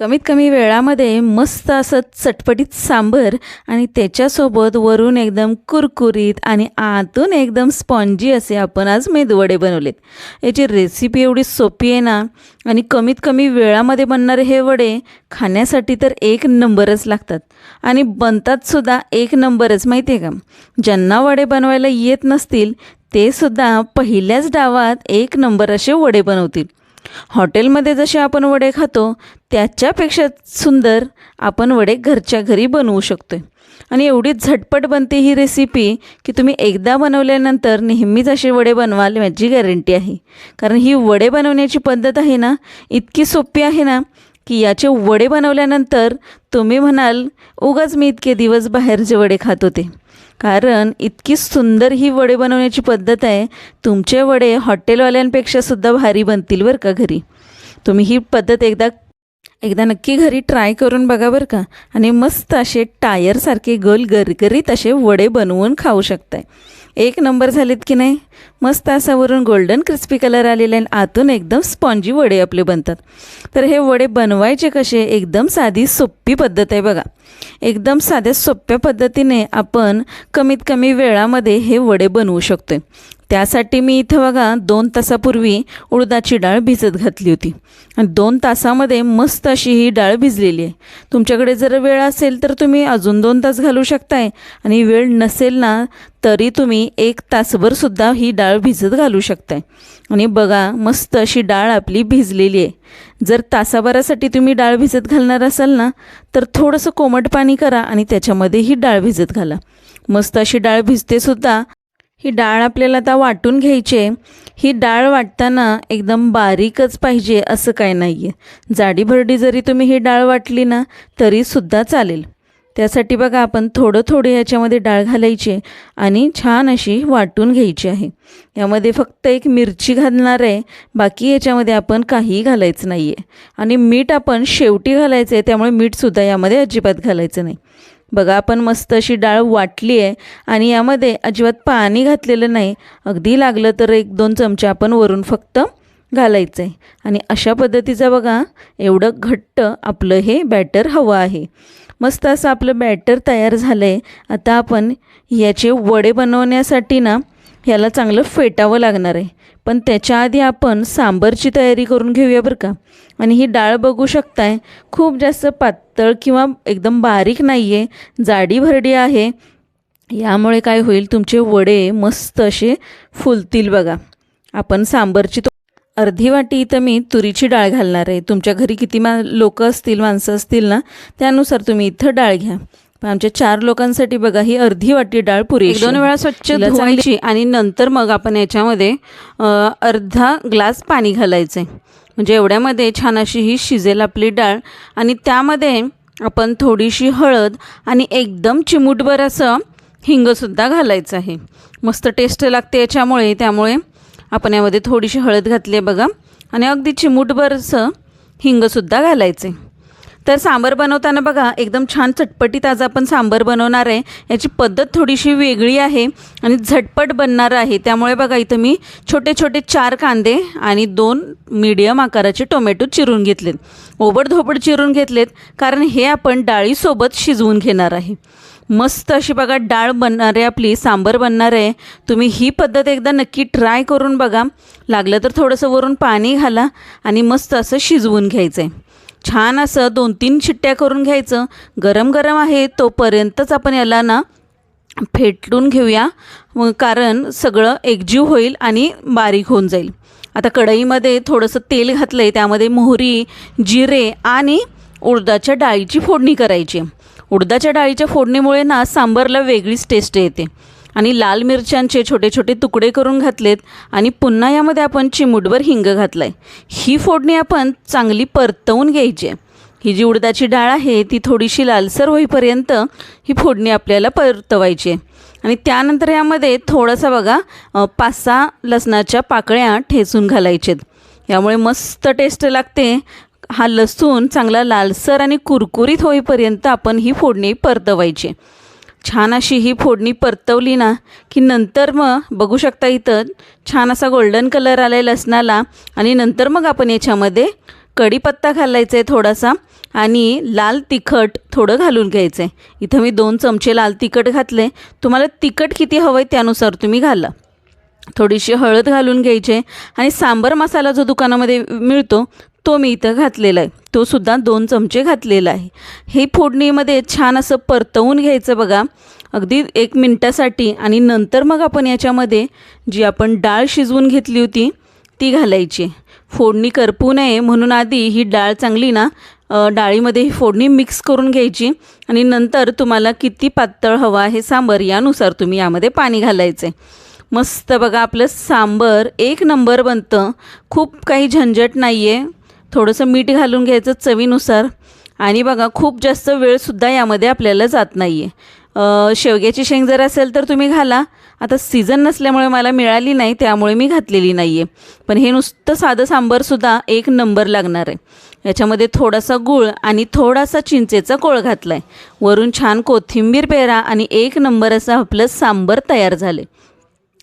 कमीत कमी वेळामध्ये मस्त असं चटपटीत सांबर आणि त्याच्यासोबत वरून एकदम कुरकुरीत आणि आतून एकदम स्पॉन्जी असे आपण आज मेदवडे बनवलेत. याची रेसिपी एवढी सोपी आहे ना आणि कमीत कमी वेळामध्ये बनणारे हे वडे खाण्यासाठी तर एक नंबरच लागतात. आणि बनतातसुद्धा एक नंबरच माहिती आहे का? ज्यांना वडे बनवायला येत नसतील ते सुद्धा पहिल्याच डावात एक नंबर असे वडे बनवतील. हॉटेलमध्ये जसे आपण वडे खातो त्याच्यापेक्षा सुंदर आपण वडे घरच्या घरी बनवू शकतो आहे आणि एवढी झटपट बनते ही रेसिपी की तुम्ही एकदा बनवल्यानंतर नेहमीच असे वडे बनवाल याची गॅरंटी आहे. कारण ही वडे बनवण्याची पद्धत आहे ना इतकी सोपी आहे ना की याचे वडे बनवल्यानंतर तुम्ही म्हणाल उगाच मी इतके दिवस बाहेरचे वडे खात होते. कारण इतकी सुंदर ही वडे बनवण्याची पद्धत आहे तुमचे वडे हॉटेलवाल्यांपेक्षा सुद्धा भारी बनतील बरं का घरी. तुम्ही ही पद्धत एकदा एकदा नक्की घरी ट्राय करून बघा बरं का. आणि मस्त असे टायरसारखे गोल गरगरीत असे वडे बनवून खाऊ शकताय. एक नंबर झालेत की नाही? मस्त असा वरून गोल्डन क्रिस्पी कलर आलेला आहे आणि आतून एकदम स्पॉन्जी वडे आपले बनतात. तर हे वडे बनवायचे कसे? एकदम साधी सोपी पद्धत आहे बघा. एकदम साध्या सोप्या पद्धतीने आपण कमीत कमी वेळामध्ये हे वडे बनवू शकतो त्यासाठी मी इथं बघा दोन तासापूर्वी उडदाची डाळ भिजत घातली होती. आणि दोन तासामध्ये मस्त अशी ही डाळ भिजलेली आहे. तुमच्याकडे जर वेळ असेल तर तुम्ही अजून दोन तास घालू शकताय. आणि वेळ नसेल ना तरी तुम्ही एक तासभरसुद्धा ही डाळ भिजत घालू शकताय. आणि बघा मस्त अशी डाळ आपली भिजलेली आहे. जर तासाभरासाठी तुम्ही डाळ भिजत घालणार असाल ना तर थोडंसं कोमट पाणी करा आणि त्याच्यामध्ये ही डाळ भिजत घाला. मस्त अशी डाळ भिजतेसुद्धा ही डाळ आपल्याला आता वाटून घ्यायची आहे. ही डाळ वाटताना एकदम बारीकच पाहिजे असं काय नाही आहे जाडीभरडी जरी तुम्ही ही डाळ वाटली ना तरीसुद्धा चालेल. त्यासाठी बघा आपण थोडं थोडं याच्यामध्ये डाळ घालायची आणि छान अशी वाटून घ्यायची आहे. यामध्ये फक्त एक मिरची घालणार आहे बाकी याच्यामध्ये आपण काहीही घालायचं नाही आहे आणि मीठ आपण शेवटी घालायचं आहे त्यामुळे मीठसुद्धा यामध्ये अजिबात घालायचं नाही. बघा आपण मस्त अशी डाळ वाटली आहे आणि यामध्ये अजिबात पाणी घातलेलं नाही. अगदी लागलं तर एक दोन चमचे आपण वरून फक्त घालायचं आहे आणि अशा पद्धतीचं बघा एवढं घट्ट आपलं हे बॅटर हवं आहे. मस्त असं आपलं बॅटर तयार झालं आहे आता आपण याचे वडे बनवण्यासाठी ना ह्याला चांगलं फेटावं लागणार आहे. पण त्याच्या आधी आपण सांबरची तयारी करून घेऊया बरं का. आणि ही डाळ बघू शकताय खूप जास्त पातळ किंवा एकदम बारीक नाही आहे जाडी भरडी आहे. यामुळे काय होईल तुमचे वडे मस्त असे फुलतील बघा. आपण सांबरची अर्धी वाटी इथं मी तुरीची डाळ घालणार आहे. तुमच्या घरी किती मा लोकं असतील माणसं असतील ना त्यानुसार तुम्ही इथं डाळ घ्या. पण आमच्या चार लोकांसाठी बघा ही अर्धी वाटी डाळ पुरी दोन वेळा स्वच्छ धुवायची आणि नंतर मग आपण याच्यामध्ये अर्धा ग्लास पाणी घालायचं म्हणजे एवढ्यामध्ये छान अशी ही शिजेल आपली डाळ आणि त्यामध्ये आपण थोडीशी हळद आणि एकदम चिमूटभर असं हिंगसुद्धा घालायचं आहे. मस्त टेस्ट लागते याच्यामुळे त्यामुळे आपण यामध्ये थोडीशी हळद घातली आहे बघा. आणि अगदी चिमूटभरचं हिंगसुद्धा घालायचे तर सांबर बनवताना बघा एकदम छान चटपटीत आज आपण सांबर बनवणार आहे. याची पद्धत थोडीशी वेगळी आहे आणि झटपट बनणार आहे. त्यामुळे बघा इथं मी छोटे छोटे चार कांदे आणि दोन मीडियम आकाराचे टोमॅटो चिरून घेतलेत. ओबडधोबड चिरून घेतलेत कारण हे आपण डाळीसोबत शिजवून घेणार आहे. मस्त अशी बघा डाळ बनणार आहे आपली सांबर बनणार आहे. तुम्ही ही पद्धत एकदा नक्की ट्राय करून बघा. लागलं तर थोडंसं वरून पाणी घाला आणि मस्त असं शिजवून घ्यायचं आहे छान असं दोन तीन शिट्ट्या करून घ्यायचं. गरम गरम आहे तोपर्यंतच आपण याला ना फेटून घेऊया. कारण सगळं एकजीव होईल आणि बारीक होऊन जाईल. आता कढईमध्ये थोडंसं तेल घातलं आहे त्यामध्ये मोहरी जिरे आणि उडदाच्या डाळीची फोडणी करायची. उडदाच्या डाळीच्या फोडणीमुळे ना सांबरला वेगळीच टेस्ट येते. आणि लाल मिरच्यांचे छोटे छोटे तुकडे करून घातलेत आणि पुन्हा यामध्ये आपण चिमूटभर हिंग घातलं आहे ही फोडणी आपण चांगली परतवून घ्यायची आहे. ही जी उडदाची डाळ आहे ती थोडीशी लालसर होईपर्यंत ही फोडणी आपल्याला परतवायची आहे. आणि त्यानंतर यामध्ये थोडासा बघा पाच सहा लसणाच्या पाकळ्या ठेचून घालायच्यात यामुळे मस्त टेस्ट लागते. हा लसूण चांगला लालसर आणि कुरकुरीत होईपर्यंत आपण ही फोडणी परतवायची छान अशी ही फोडणी परतवली ना की नंतर मग बघू शकता इथं छान असा गोल्डन कलर आला आहे लसणाला आणि नंतर मग आपण याच्यामध्ये कढीपत्ता घालायचा आहे थोडासा आणि लाल तिखट थोडं घालून घ्यायचं आहे इथं मी दोन चमचे लाल तिखट घातले तुम्हाला तिखट किती हवं आहे त्यानुसार तुम्ही घाला. थोडीशी हळद घालून घ्यायची आणि सांबर मसाला जो दुकानामध्ये मिळतो तो मी इथं घातलेला आहे. तो सुद्धा दोन चमचे घातलेला आहे. हे फोडणीमध्ये छान असं परतवून घ्यायचं बघा. अगदी एक मिनटासाठी आणि नंतर मग आपण याच्यामध्ये जी आपण डाळ शिजवून घेतली होती ती घालायची. फोडणी करपू नये म्हणून आधी ही डाळ चांगली ना डाळीमध्ये ही फोडणी मिक्स करून घ्यायची आणि नंतर तुम्हाला किती पातळ हवा आहे सांबर यानुसार तुम्ही यामध्ये पाणी घालायचं आहे. मस्त बघा आपलं सांबर एक नंबर बनतं. खूप काही झंझट नाही आहे थोडंसं मीठ घालून घ्यायचं चवीनुसार. आणि बघा खूप जास्त वेळसुद्धा यामध्ये आपल्याला जात नाही आहे शेवग्याची शेंग जर असेल तर तुम्ही घाला. आता सीझन नसल्यामुळे मला मिळाली नाही त्यामुळे मी घातलेली नाही आहे पण हे नुसतं साधं सांबरसुद्धा एक नंबर लागणार आहे. याच्यामध्ये थोडासा गूळ आणि थोडासा चिंचेचा कोळ घातला आहे वरून छान कोथिंबीर पेरा आणि एक नंबर असं आपलं सांबर तयार झाले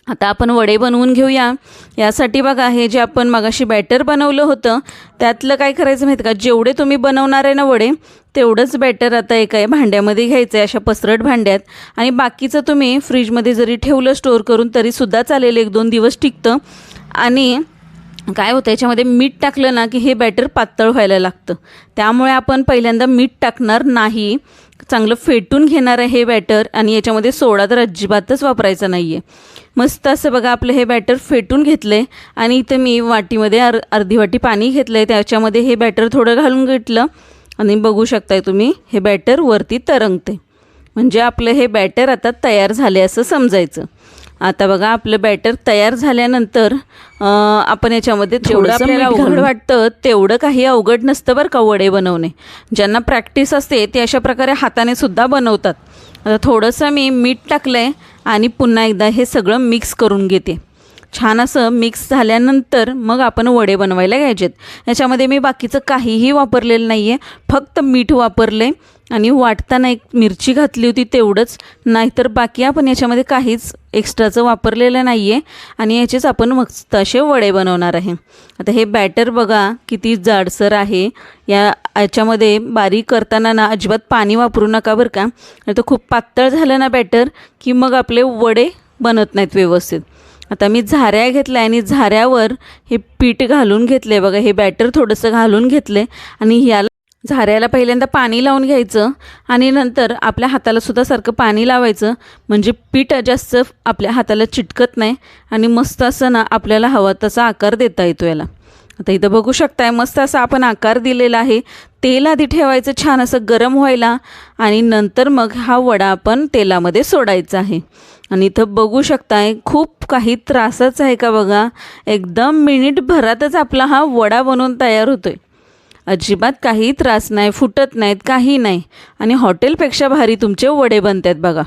आता आपण वडे बनवून घेऊया. यासाठी बघा हे जे आपण मगाशी बॅटर बनवलं होतं त्यातलं काय करायचं माहिती का? जेवढे तुम्ही बनवणार आहे ना वडे तेवढंच बॅटर आता एका भांड्यामध्ये घ्यायचं आहे अशा पसरट भांड्यात. आणि बाकीचं तुम्ही फ्रीजमध्ये जरी ठेवलं स्टोअर करून तरीसुद्धा चालेल एक दोन दिवस टिकतं. आणि काय होतं याच्यामध्ये मीठ टाकलं ना की हे बॅटर पातळ व्हायला लागतं. त्यामुळे आपण पहिल्यांदा मीठ टाकणार नाही. चांगलं फेटून घेणार आहे हे बॅटर आणि याच्यामध्ये सोडा तर अजिबातच वापरायचा नाही आहे मस्त असं बघा आपलं हे बॅटर फेटून घेतलं आहे आणि इथं मी वाटीमध्ये अर अर्धी वाटी पाणी घेतलं आहे त्याच्यामध्ये हे बॅटर थोडं घालून घेतलं आणि बघू शकताय तुम्ही हे बॅटर वरती तरंगते म्हणजे आपलं हे बॅटर आता तयार झाले असं समजायचं. आता बघा आपलं बॅटर तयार झाल्यानंतर आपण याच्यामध्ये जेवढं आपल्याला अवघड वाटतं तेवढं काही अवघड नसतं बरं का वडे बनवणे. ज्यांना प्रॅक्टिस असते ते अशा प्रकारे हाताने सुद्धा बनवतात. आता थोडंसं मी मीठ टाकलं आहे आणि पुन्हा एकदा हे सगळं मिक्स करून घेते. छान असं मिक्स झाल्यानंतर मग आपण वडे बनवायला घ्यायचेत. याच्यामध्ये मी बाकीचं काहीही वापरलेलं नाही आहे फक्त मीठ वापरले आणि वाटताना एक मिरची घातली होती तेवढंच. नाहीतर बाकी आपण याच्यामध्ये काहीच एक्स्ट्राचं वापरलेलं नाही आहे आणि याचेच आपण मस्त असे वडे बनवणार आहे. आता हे बॅटर बघा किती जाडसर आहे. या याच्यामध्ये बारीक करताना ना अजिबात पाणी वापरू नका बरं का. नाही तर खूप पातळ झालं ना बॅटर की मग आपले वडे बनत नाहीत व्यवस्थित. आता मी झाऱ्या घेतल्या आणि झाऱ्यावर हे पीठ घालून घेतले. बघा हे बॅटर थोडंसं घालून घेतले. आणि ह्याला झाऱ्याला पहिल्यांदा पाणी लावून घ्यायचं आणि नंतर आपल्या हाताला सुद्धा सारखं पाणी लावायचं. म्हणजे पीठ जास्त आपल्या हाताला चिटकत नाही आणि मस्त असं ना आपल्याला हवा तसा आकार देता येतो याला. आता इथं बघू शकताय मस्त असा आपण आकार दिलेला आहे. तेल आधी ठेवायचं छान असं गरम व्हायला आणि नंतर मग हा वडा आपण तेलामध्ये सोडायचा आहे. आणि इथं बघू शकताय खूप काही त्रासच आहे का बघा? एकदम मिनिटभरातच आपला हा वडा बनवून तयार होतो आहे अजिबात काही त्रास नाही फुटत नाहीत काही नाही. आणि हॉटेलपेक्षा भारी तुमचे वडे बनतात बघा.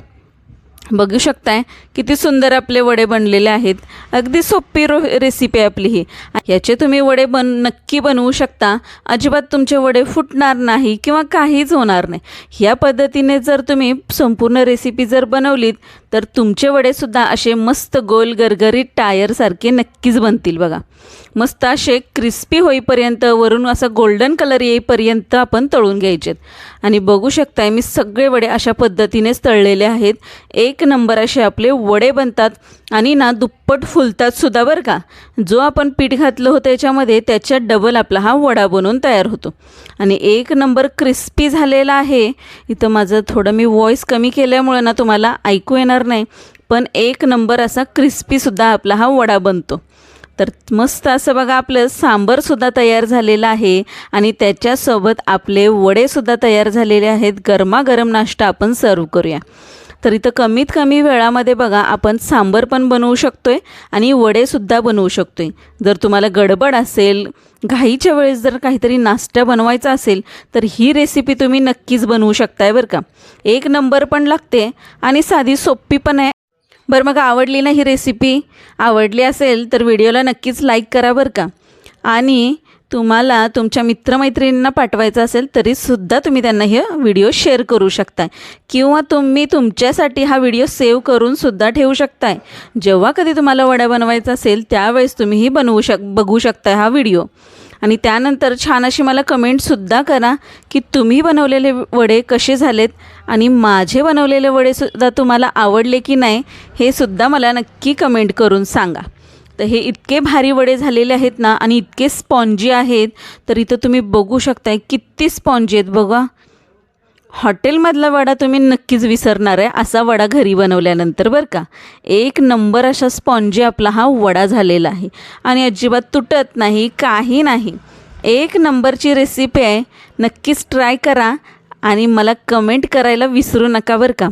बघू शकताय किती सुंदर आपले वडे बनलेले आहेत. अगदी सोपी रो रेसिपी आहे आपली ही. याचे तुम्ही वडे बन नक्की बनवू शकता. अजिबात तुमचे वडे फुटणार नाही किंवा काहीच होणार नाही. या पद्धतीने जर तुम्ही संपूर्ण रेसिपी जर बनवलीत तर तुमचे वडेसुद्धा असे मस्त गोल गरगरीत टायरसारखे नक्कीच बनतील बघा. मस्त असे क्रिस्पी होईपर्यंत वरून असा गोल्डन कलर येईपर्यंत आपण तळून घ्यायचेत. आणि बघू शकताय मी सगळे वडे अशा पद्धतीनेच तळलेले आहेत. एक नंबर असे आपले वडे बनतात आणि ना दुप्पट फुलतात सुद्धा बरं का. जो आपण पीठ घातलं होतं याच्यामध्ये त्याच्यात डबल आपला हा वडा बनवून तयार होतो. आणि एक नंबर क्रिस्पी झालेला आहे. इथं माझं थोडं मी व्हॉईस कमी केल्यामुळं ना तुम्हाला ऐकू येणार नाही. पण एक नंबर असा क्रिस्पीसुद्धा आपला हा वडा बनतो. तर मस्त असं बघा आपलं सांबरसुद्धा तयार झालेलं आहे. आणि त्याच्यासोबत आपले वडेसुद्धा तयार झालेले आहेत. गरमागरम नाश्ता आपण सर्व करूया. तर इथं कमीत कमी वेळामध्ये बघा आपण सांबर पण बनवू शकतो आहे आणि वडेसुद्धा बनवू शकतो आहे जर तुम्हाला गडबड असेल घाईच्या वेळेस जर काहीतरी नाश्ता बनवायचा असेल तर ही रेसिपी तुम्ही नक्कीच बनवू शकताय बरं का. एक नंबर पण लागते आणि साधी सोपी पण आहे. बरं मग आवडली ना ही रेसिपी आवडली असेल तर व्हिडिओला नक्कीच लाईक करा बरं का. आणि तुम्हाला तुमच्या मित्रमैत्रिणींना पाठवायचं असेल तरीसुद्धा तुम्ही त्यांना हे व्हिडिओ शेअर करू शकताय. किंवा तुम्ही तुमच्यासाठी हा व्हिडिओ सेव्ह करूनसुद्धा ठेवू शकताय. जेव्हा कधी तुम्हाला वड्या बनवायचा असेल त्यावेळेस तुम्हीही बनवू शक बघू शकताय हा व्हिडिओ. आणि त्यानंतर छान अशी मला कमेंटसुद्धा करा की तुम्ही बनवलेले वडे कसे झालेत? आणि माझे बनवलेले वडेसुद्धा तुम्हाला आवडले की नाही हे सुद्धा मला नक्की कमेंट करून सांगा. तर हे इतके भारी वडे झालेले आहेत ना आणि इतके स्पॉन्जी आहेत तर इथं तुम्ही बघू शकताय किती स्पॉन्जी आहेत बघा. हॉटेलमधला वडा तुम्ही नक्कीच विसरणार आहे असा वडा घरी बनवल्यानंतर बरं का. एक नंबर अशा स्पॉन्जी आपला हा वडा झालेला आहे. आणि अजिबात तुटत नाही काही नाही. एक नंबरची रेसिपी आहे नक्कीच ट्राय करा आणि मला कमेंट करायला विसरू नका बरं का.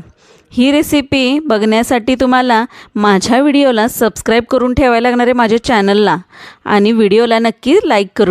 ही रेसिपी बघण्यासाठी तुम्हाला माझ्या व्हिडिओला सबस्क्राईब करून ठेवायला लागणार आहे माझ्या चॅनलला आणि व्हिडिओला नक्की लाईक करू.